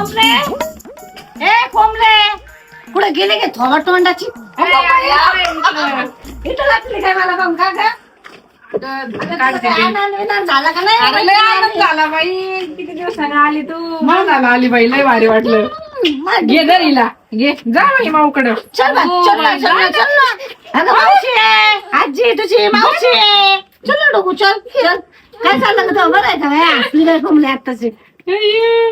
कोंबले ए कोंबले कुठे गेले गे? थोडा तोंडाची? इथं लागली काय मला का ग? झाला? का अरे लय आनंद नाही झाला बाई. किती दिवसाने आली तू? मग झाला आली बाई. लय भारी वाटलं. घे दरीला घे. जा बाई माऊकडं. चल ना, चल ना, चल ना, चल ना. अगं मावशी आहे. आजी तुझी मावशी आहे. चल ना डोकू चल चल काय चाललं का तो बरं आहे का बाई? आपली काय कोंबली आत्ताची.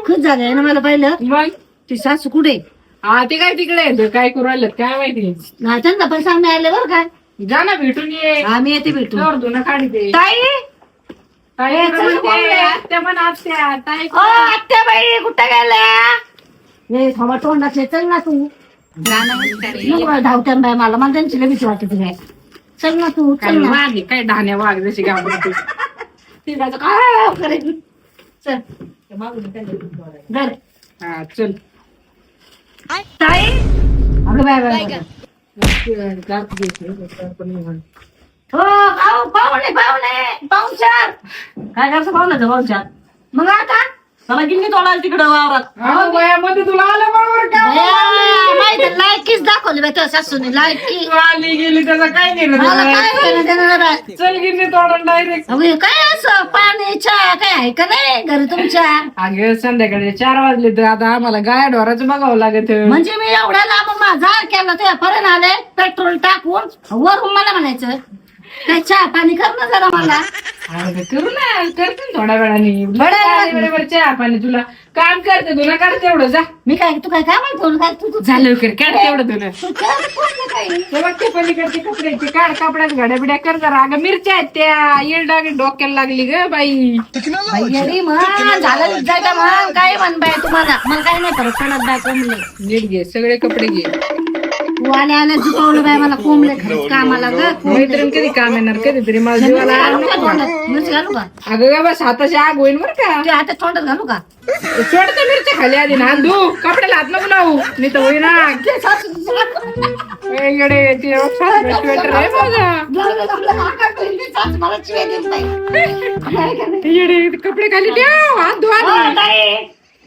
खूप झालंय ना मला पाहिलं. मग? ती सासू कुठे? हा ते काय तिकडे काय करू राहिलं? काय माहिती? नाही त्यांना पण सांगणे आले बरं काय जा ना भेटून ये. आम्ही येते भेटू तर धुणं काढते ताई? ताई ए, चल म्हणते? कोंबड्या. आत्या पण आत्या ताई ओ आत्या. बाई कुठं गेल्या? थोडा चल ना तू. नको धावत्यान बाई मला मला त्यांची भीती वाटते काय चल ना तू काय चल ना. वाघ आहे, काय धान्या वाघ जशी घाबरते ती काय करेल. चल. हा चल. ताई? अगं बाय बाय. हो पाहू पाहुणे पाहुणे पाहुणचार. काय करायचं पाहुण्याचं पाहुणचार मग आता? मला गिन्नी तोडायला तिकडं वावरात. हा, वयामध्ये तुला आलं. बरोबर का बया, माहिती लायकीच दाखवली बाई तुझ्या सासूने लायकी तू आली गेली त्याचं काय केलं मला काय घेणं देणं नाही. चल गिन्नी तोडून डायरेक्ट अगं, हे काय असं? पाणी चहा काय आहे का नाही घरी तुमच्या? अगं संध्याकाळी चार वाजले तर आता आम्हाला गाय ढोराचं बघावं लागत. म्हणजे मी एवढ्या लांबून माझा केला त्या पर्यंत आले पेट्रोल टाकून वरून मला म्हणायचं काय चहा पाणी कर ना जरा मला. अगं, करू ना करते ना थोड्या वेळाने. वेळाने. बरोबर चहा पाणी तुला. काम करते तुला कर तेवढं जा. मी काय तू काय काय म्हणतो काय तू तू झालं कर काढ तेवढं तुला. तू बोल ना काही. ते बघ ते पलीकडचे कपड्याचे काढ कपड्यात घड्या बिड्या कर जरा. अगं मिरच्या आहेत त्या. येड डाग डोक्याला लागली ग बाई. अरे मग झालं मग काय म्हण बाय तुम्हाला? मला काय नाही फरक पडत बाय कोंबले नीट घे सगळे कपडे घे. बाय मला कोंबले खरंच कामाला ग मैत्रीण कधी काम येणार? कधीतरी मला जीवाला आराम घालू का नको. का? तोंडात? मिरची घालू का? अगं गा बस हाताची आग होईल बरं का. ते आता तोंडात घालू का? सोड त्या मिरच्या खाली आधी ना धू कपड्याला हात नको लावू नाही तर होईना ते सासू- सासू- वेगळे ते स्वेटर आहे माझा मला देत नाही. येडे कपडे खाली ठेव. हात धुवा हो.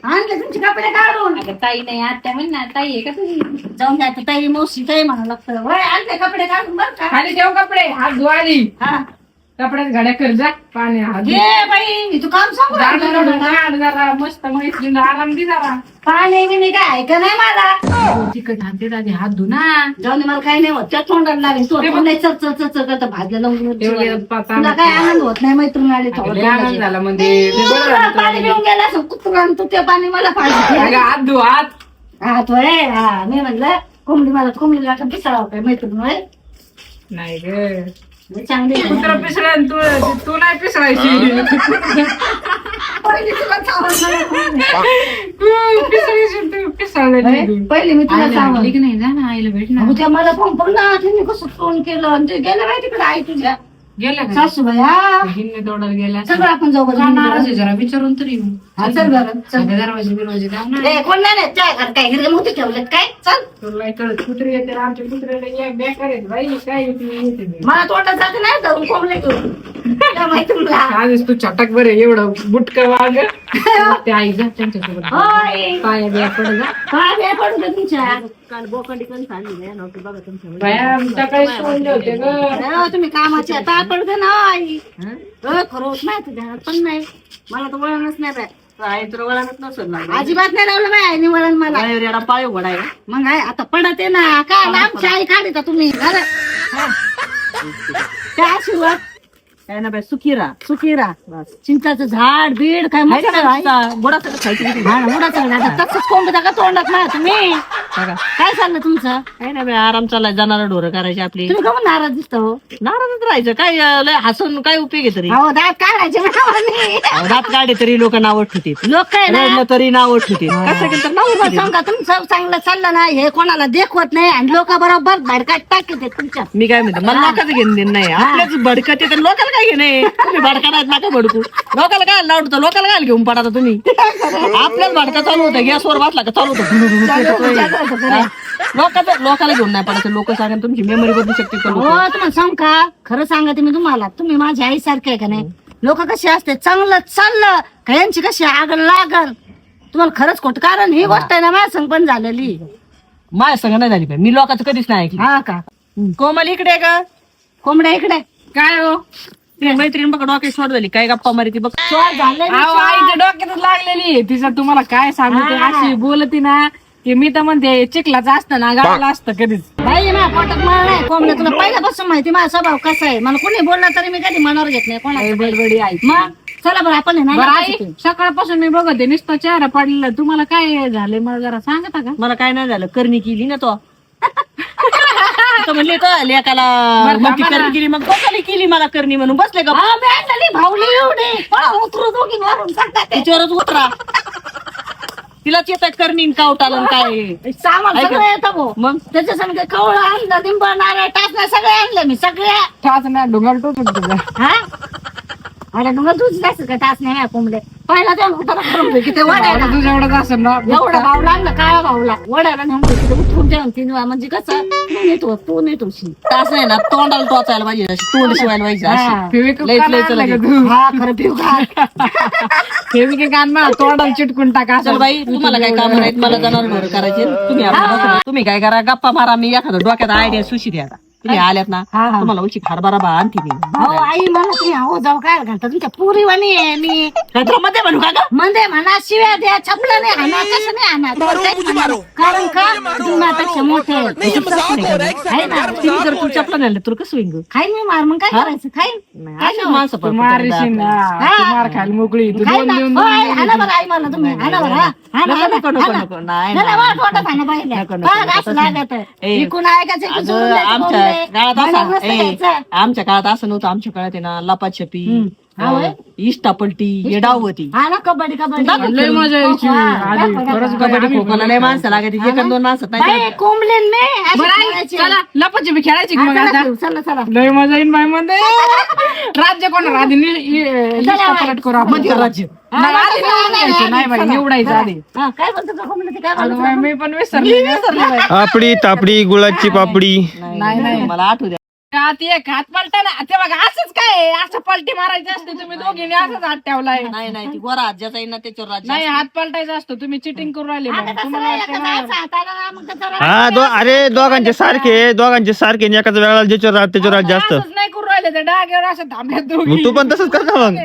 आणले तुमचे कपडे काढून. ताई नाही आत्या म्हण ना ताई आहे का तुझी? जाऊन आता ताई मावशी ताई म्हणा लागतं? वय आणले कपडे काढून बरं का? खाली ठेव कपडे हात धुवा आधी हा. कपड्यात घड्या कर जा पाणी हात. घे बाई मी तू काम सांगू राहिली ना. जरा मस्त मैत्रीण आराम दे जरा पाणी बिणी काय आहे का नाही मला तिकट हात दे आधी हात धु ना जाऊन दे, मला काही नाही होत त्या तोंडाला लागेल तू तोंडाला चर चर चर चर करतं भाजलेलं उंगीर तेवढे जीवाला. पाता- तुला काय आनंद होत नाही मैत्रीण आली अगं, लय आनंद. झाला म्हणजे ते बरं झालं तुला. पाणी पिऊन गेला असं कुत्रा तू ते पाणी मला पाहिजे अगं, हात धु हात हा तो हा मी म्हणलं कोंबडी मला कोंबडी वाटत पिसाळा काय मैत्रीण होय नाही ग चांगली. कुत्र पिसळा तू तू नाही पहिली तुला नाही. तू. पहिली मी तुला की नाही. ना आईला त्या मला फोन पण ना त्यांनी कसं फोन केलं? आणि ते गेलं माहिती तिकडे आई तुझ्या. गेला का? सासूबाई हा. हिंदे तोडायला गेला सगळं आपण जाऊ का. नाराज आहे जरा विचारून तरी येऊ. हा, चल बरं चल. दरवाजे बिरवाजे लाव ना. ए, कोण नाही घरात काय? हिरगे मोठे ठेवलेत काय? चल. तुला कुत्रे येते आमच्या कुत्र्याला बेकार आहेत बाई काय येते येते ते. मला तोंडात जाते नाही धरून कोंबले घेऊन त्या माहिती तुला? आधीच तू छटक बरे एवढं बुटक वाग. ते आई जा त्यांच्यासोबत होय. पाया बिया पड जा काय बे पडू दे तुमच्या सोडले होते ग. तुम्ही कामाचे आता पडते ना आई. हो, खरं होत नाही तुझ्या पण नाही. मला तर वळणच नाही बाय आई तुला वळणच नसेल ना अजिबात नाही लावलं बाय आईने वळण मला. बाहेर येडा पाय उघडा आहे मग आहे आता पडत आहे ना. काय आमची आई काढता तुम्ही हा. काय आशीर्वाद काय ना बाय सुखी राहा सुखी राहा चिंताचं झाड बीड काय खायची? हा ना, उडाचं झाड. आता तसंच कोंबडा का तोंडात ना तुम्ही. बघा. काय चाललं तुमचं? काय ना बाय आराम चाललाय. जाणार ढोरं करायची आपली. तुम्ही का म्हणून नाराज दिसत हो? नाराजच राहायचं. काय अं, लय हसून काय उपयोग आहे तरी? अहो दात काढायचे दात काढे तरी लोक नाव ठेवतील. लोक काय ना? रडलं तरी नाव ठेवतील. कसं केलं तर नाव तुम्हाला सांगा तुमचं चांगलं चाललं ना हे कोणाला देखवत नाही आणि लोक बरोबर भडकाट टाकते तुमच्या मी काय म्हणते मला लोकांचं घेणं देणं नाही. आपल्याच भडकत तर लोकांना काय घेणे? तुम्ही भडका नाहीत नका भडकू. लोकांना काय लावतो लोकांना काय घेऊन पडा तुम्ही? आपल्याच भडका चालू होता गॅसवर बसला का चालू होतं? लोकांचं लोकांना घेऊन नाही पडायचं. लोक सांगा तुमची मेमरी बदलू शकते का हो लोकं? तुम्हाला सांग का? खरं सांगते मी तुम्हाला. तुम्ही माझ्या आई सारखे का नाही? लोक कसे असते? चांगलं चाललं का यांची कशी आग लागल? तुम्हाला खरंच खोट कारण ही गोष्ट आहे ना माझ्या संग पण झालेली. माझ्या संग नाही झाली पाहिजे मी लोकांचं कधीच नाही ऐकलं. हा का? कोमल इकडे का? कोंबड्या इकडे. काय हो? मैत्रीण बघ डोके शॉर्ट झाली. काय गप्पा मारी ती बघ. अहो. आईच्या डोक्यातच लागलेली आहे. तिचं तुम्हाला काय सांगू ते अशी बोलती ना की मी तर म्हणते चिखलाचं असतं ना गावाला असतं कधीच. बाई ना पोटात मला नाही कोंबड्या तुला पहिल्यापासून माहिती माझा स्वभाव कसा आहे. मला कोणी बोलला तरी मी कधी मनावर घेत नाही. कोणाचं काही. बडबडी आई मग चला बरं आपण आहे ना बरं नाकाच आई. सकाळपासून मी बघते नुसतं चेहरा पडलेला. तुम्हाला काय झाले मला जरा सांगता का? मला काय नाही झालं. करणी केली ना तो. तर म्हणले तो लेकाला मग ती करणी केली मग? कोकाली केली मला करणी म्हणून? बसले का हा, भावली एवढी. पळा, उतरू दोघी मारून सांगतात ते. तिच्यावरच उतरा. तिलाच येत करणी कावटाला काय? सामान ऐका. सगळं येतं भाऊ. मग? त्याच्या संग कवळ आणलं लिंब नारळ टाकलं सगळे आणलं मी सगळ्या. ठाच नाही डोंगर तुझं हा? अरे मग तूच जास्त का तास नाही कोंबडे पहिला त्या उतारा करून किती वडायला. तुझ्या एवढंच असं ना एवढा भाव लागला काळा भावला वडायला नेऊन तिथे उठून द्या तीन वेळा. म्हणजे कसं तू नेतो तू नेतोशी तास नाही ना तोंडाला टोचायला पाहिजे अशी तोंड शिवायला पाहिजे हा. अशी. लगे. हा खरं पिऊ का? फेविक कान ना तोंडाला चिटकून टाका चल बाई तुम्हाला काय काम नाहीत मला जनावर करायचे. तुम्ही आपलं बघा. तुम्ही काय करा गप्पा मारा मी एखादं डोक्यात आयडिया सुशी द्या आता. तुम्ही आल्यात ना हा, हा. तुम्हाला उची हरभरा बा आणते मी हो आई म्हणा तुम्ही हो जाऊ काय घालता तुमच्या पुरी वाणी आहे मी नाहीतरमध्ये म्हणू का ग? म्हणजे म्हणा शिव्या द्या छपला नाही आणा कसं नाही आणा कारण का मोठे आहे. आहे ना तिने जर तू चपला नाही तर कसं होईन ग? खाईन मी मार मग काय करायचं खाईन अशी माणसं तू पडतात मारशील ना. तू मार खायला मोकळी तू खाईन दोन ना. देऊन हो, आई, बरं मला तुम्ही हाणा बरं हा. हाणा, नको, हाणा, नको, नको, हाणा. नको. नाही, नाही, नाही, वाट वाटत हाणा पाहिलं. नको, नको, बघ, नको, असं तसं लागत आहे. ए, इकून ऐकायचं, इकून अगं, सोडून द्यायचं, आमच्या बोलले. काळात भांडण असं नसतं ए, घ्यायचं. आमच्या काळात असं नव्हतं. आमच्या काळात आहे ना लपाछपी हा, होय? इष्टा पलटी ये डाव होती हा ना कबड्डी कबड्डी. लय मजा यायची. आधी दाखव, खरंच दाखव. कबड्डी लय माणसं लागायची. एक आणि दोन माणसं नाही बाई, कोंबलेन मी अशी बरं आई, खेळायची. चला लपाची बी खेळायची का हा, मग चला आता? खेळू, चला चला. लय मजा येईन बाई म्हणते राज्य कोण? आधी नि- इ- लिस्टा पलट करू आपण. मध्ये राज्य. नाही, आधी निवडून घ्यायचं. नाही बाई निवडायचं आधी. हा, काय बोलतो का कोंबडी ते काय अगं बोलतो बाई, मी पण विसरले. आपडी तापडी गुळाची पापडी. नाही, नाही. मला आठवू द्या. हात एक हात पलटा ना ते बघा असंच काय आहे? असं पलटी मारायची असते तुम्ही दोघींनी असंच हात ठेवलाय. नाही नाही ती गोरा राज्याचा ना त्याच्यावर राज्य नाही हात पलटायचा असतो तुम्ही चिटिंग करून राहिले तुम्हाला वाटतं का ना, हा दो अरे दोघांचे सारखे दोघांचे सारखे आणि एकाच वेळा ज्याच्यावर राहत त्याच्यावर राहत जास्त. असंच नाही राहिले ते डाग्यावर असं थांबल्यात मग दोघी. तू पण तसंच कर ना मग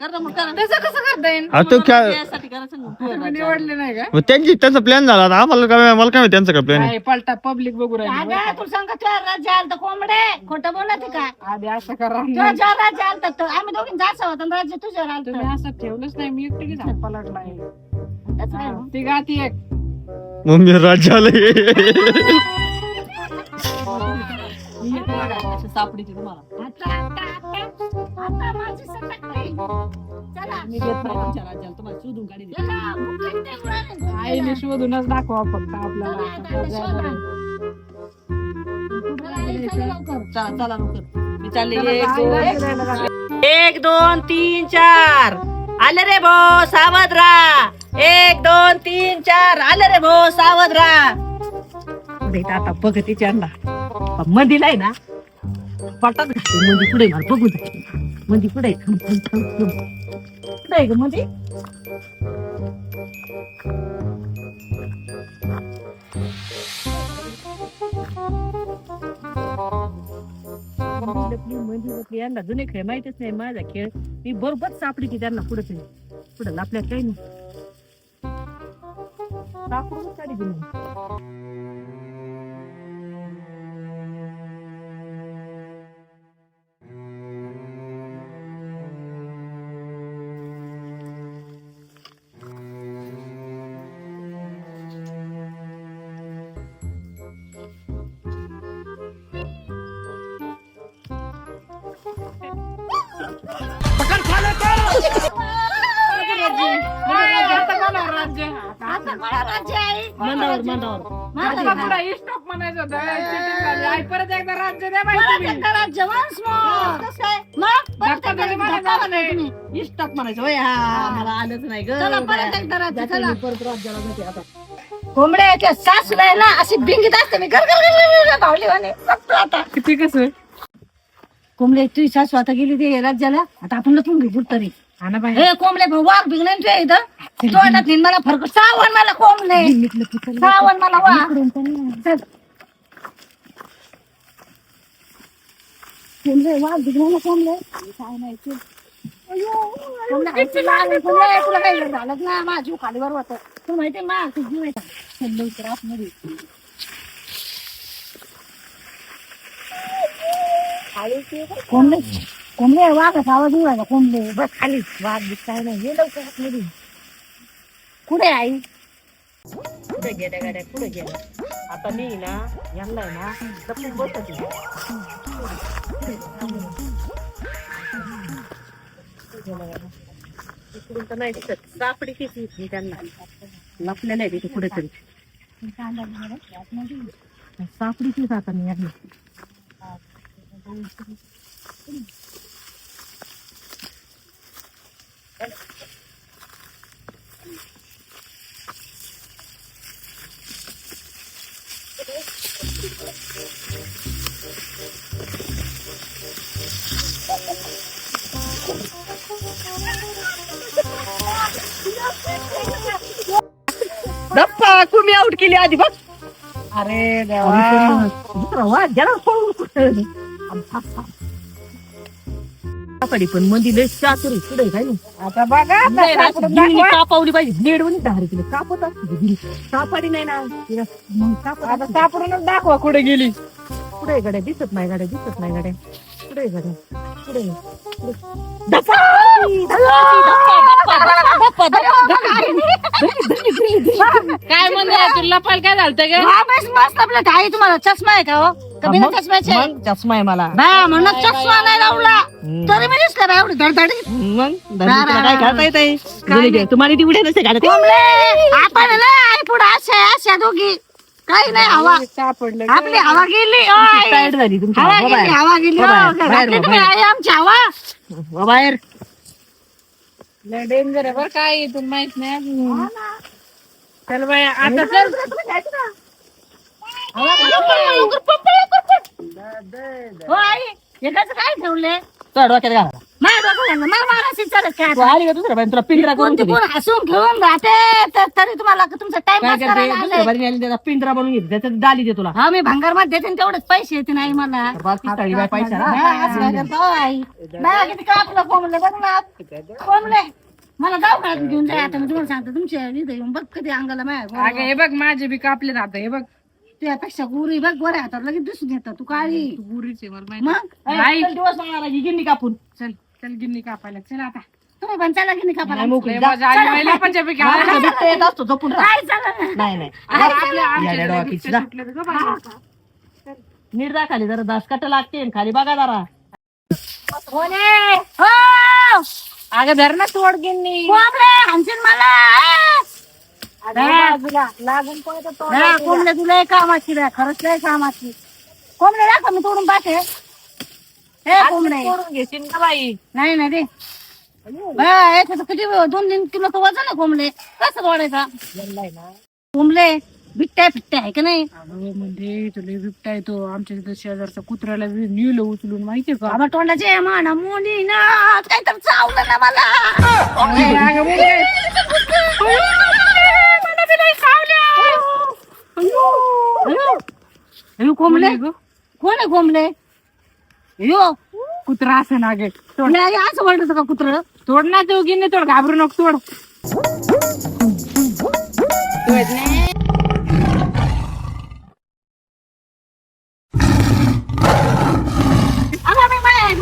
कर ना मग कर ना. तसं कसं करता येईल? तू काय करायचं ना. तुम्ही निवडले नाही का? मग त्यांची त्यांचा प्लॅन झाला आता. आम्हाला काय मला काय माहिती त्यांचा काय प्लॅन पलटा पब्लिक बघू राहिली अगं, तू सांग तुझ्या राज्य आलं तर कोंबडे. खोटं बोलत का? आधी असं करा तुझ्या ज्या राज्य आलं तर आम्ही दोघी जायचं होतं आणि राज्य तुझ्यावर आलं तुम्ही असं ठेवलंच नाही मी एकटी हात काय मग? ती गाती एक. मम्मी राज्याला अशी तुम्हाला आता आता आता आता माझी नाही. चला मी देत नाही आमच्या राज्याला तुम्हाला शोधून काढी चला, उडाले. आईने शोधूनच दाखवा फक्त चला, आपल्याला शोधा. चला, चला लवकर. चला चला लवकर मी चालले एक दोन एक दोन तीन चार आले रे भो सावध राहा एक दोन तीन चार आले रे भो सावध राहा आता बघ तिच्या अंडा मंदीला आहे ना पटात घातली. मंदी पुढे मला बघू दे मंदी पुढे कुठे आहे ग मंदी? लपली मंदी लपली. यांना जुने खेळ माहितीच नाही. माझा खेळ मी बरोबर सापडी की त्यांना पुढे पुढे आपल्या काही नाही. सापडून काढी दिली. राज्य आता मला राज्य आहे. मंदावर मंदावर. माझं आता पुढे स्टॉप म्हणायचं होतं. cheating झाली. आई परत एकदा राज्य द्या परत माहिती एकदा राज्य. once more. कसं आहे? मग? परत धक्का एकदा तरी मला धक्का झाला म्हणा तुम्ही. इष्टात म्हणायचं होय हा मला आलंच नाही ग. चला परत एकदा राज्य जाते चला. मी परत राज्याला जाते आता. कोंबड्या सासूला आहे ना अशी बिंगीत असते मी. घर घर भावली म्हणे बघतो आता किती कसं कोंबड्या तुझी सासू आता गेली ते राज्याला आता आपण लपून घेऊ तरी हा ना बाई हे कोंबले पण वाघ तुझ्या इथं. तोंडात नेईन मला फरक सावण मला कोंबले सावण मला वाघ. चल. वाघ कोंबले काय नाही चल. कोंबले, तुला. काही झालं ना माझा जीव खालीवर होत. तुला माहिती मा तू जीव येतात चल लवकर आतमध्ये. कोंबडे वाघाचा आवाज येऊ राहिला कोंबले बस खाली वाघ बीघ नाही ये लवकर आतमध्ये. कुठे आहे आई पुढे गेल्या गाड्या पुढे गेल्या आता मी ना यांना आहे ना लपून बसत इकडून तर नाही दिसत सापडी किती मी त्यांना लपलेलं नाही तिथे कुठेतरी सापडी आता मी दप्पा कुमी आउट केली आधी बघ अरे देवा दुसरा सापडी पण मंदी लय चातुरी पुढे काय आता बघा आता नाही ना, सापडून गिरणी दाखवा. कापावली पाहिजे. वणी दहा किलो. कापत असते गिरणी. नाही ना. तिला मग कापत आता सापडूनच दाखवा कुठे गेली. पुढे गड्या दिसत नाही गाड्या दिसत नाही गाड्या. पुढे गड्या पुढे. पुढे. धप्पा, धप्पा, धप्पा, धप्पा. काय म्हणते? तुला लपाल काय झालं ग? हा, बस मस्त आपलं आई तुम्हाला चष्मा आहे का हो? का बिना मग- चष्म्याचे मग चष्मा आहे मला. म्हणून चष्मा नाही लावला. तरी मी दिसलं एवढी धडधडी. मग? तुला काय येत आहे तुम्हाला ती उड्या नसते कोंबले आपण ना आई पुढे अशा अशा दोघी. काही नाही हवा. सापडलं आपली हवा गेली ओय. टाईट झाली तुमची. हवा हो गेली. हवा गेली. हो हो. बाहेर, बाहेर, घरातली तुम्ही बाहेर. आई आमची हवा. हो बाहेर. डेंजर आहे बरं काय इथून माहीत नाही. अजून. चल बाई आता चल. हो आई एकाच काय ठेवले? तुझ्या डोक्यात घाला. माझ्या डोक्याला लागलं. मला मारायची चालत काय तू आता? आली का दुसऱ्या बाई? तुला पिंजरा करून कोणती ठेवली. कोण हसून घेऊन राहते तर तरी तुम्हाला तुमचा काय टाइम करते? करायला दुसऱ्या आले बाईने आली त्याचा पिंजरा बनवून घेते त्याच्यात डाली दे तुला. हा मी भांगारमध्ये देते आणि तेवढेच पैसे येते नाही मला. तर बा, पिस्ताळी बाई? पैसा. ना. असं काय करतो, आई? बघा किती कापलं कोंबले बघ ना. कोंबले. मला दवाखान्यात घेऊन जाय आता मी तुम्हाला सांगतो तुमच्या इथे येऊन बघ कधी अंगाला अगं माझ्या हे बघ माझे बी कापले आता हे बघ. तुझ्यापेक्षा गुरी बघ गोऱ्या हातात लगेच दिसून येतात तू काळी. गुरीचे मला माहिती. मग? चल दिवस मारा ही गिन्नी कापून. चल चल गिन्नी कापायला चल आता. तुम्ही पण चला की नाही मोकळी. हा. बिबट्या येत असतो राहा. काय चला ना. डोक्याची जा. नीट जा खाली जरा दासकाट लागते आणि खाली बघा जरा. हो अगं धर ना तोड गिन्नी हाणशील मला? लागून कोंबले तुला कामाची रे खरंच लय कामाची. कोंबले दाखव मी तोडून पाहते. हे कोंबडे. तोडून घेशील का बाई? नाही ना रे किती दोन तीन किलो तो वजन आहे कोंबले कसं तोडायचा? कोंबले बिट्ट्या फिट्ट्या आहे का नाही? अगं म्हणजे तुला बिबटा येतो आमच्या इथं शेजारचा कुत्र्याला बी नेलं उचलून माहितीये का? बाबा तोंडाचे म्हणा मुली ना काहीतरी चावलं ना मला. अगं मला बी लई चावलं. अयो. अयो, कोंबले कोण आहे कोंबले यो कुत्रा असं ना गे तोड. नाही, असं वाटत का कुत्र? तोड ना तू गिन्नी तोड. घाबरू नको तोड अगं मी माय- माझी काय म्हणते, झक मारून उठलं बरं ना, एवढं ना. तोड एवढं काही कामच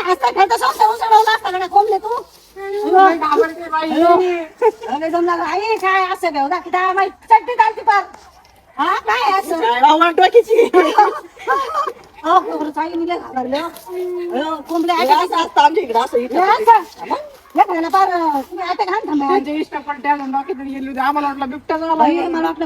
आमच्या इकडं असं इथं. हे असं? एखाद्याला पार तुम्ही आता घाण थांबा त्यांच्या इष्ट पलट्या अजून डोक्यात गेली होती आम्हाला वाटलं बिबटा झाला बाई, मला वाटलं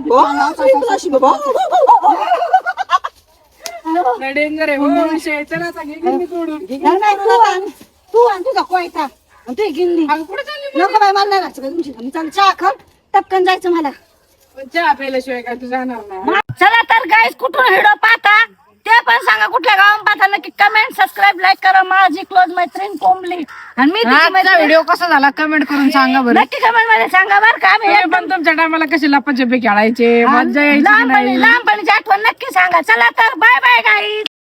डेंजर आहे. हो विषय चला आता. घे गिरणी तोडून. नाही, नाही, तू आण. तू आण तुझा कोयता आणि अगं कुठे चालली नको बाई मला नाही का तुमची मी चाल चहा खाऊन टपकन जायचं मला. पण चहा प्यायल्याशिवाय काय तू जाणार नाही. चला तर गाईस कुठून व्हिडिओ पाहता? ते पण सांगा कुठल्या गावात पाहता. नक्की कमेंट सबस्क्राईब लाईक करा. माझी क्लोज मैत्रीण कोंबली. आणि मी तिची आजचा मैत्रीण- व्हिडिओ कसा झाला? कमेंट करून सांगा बरं. नक्की कमेंटमध्ये सांगा बरं का. आम्ही तुम्ही पण तुमच्या टायमाला कसे लपाछपी खेळायचे मजा यायची की नाही? लहानपणी लहानपणीची आठवण नक्की सांगा. चला तर बाय बाय गाईस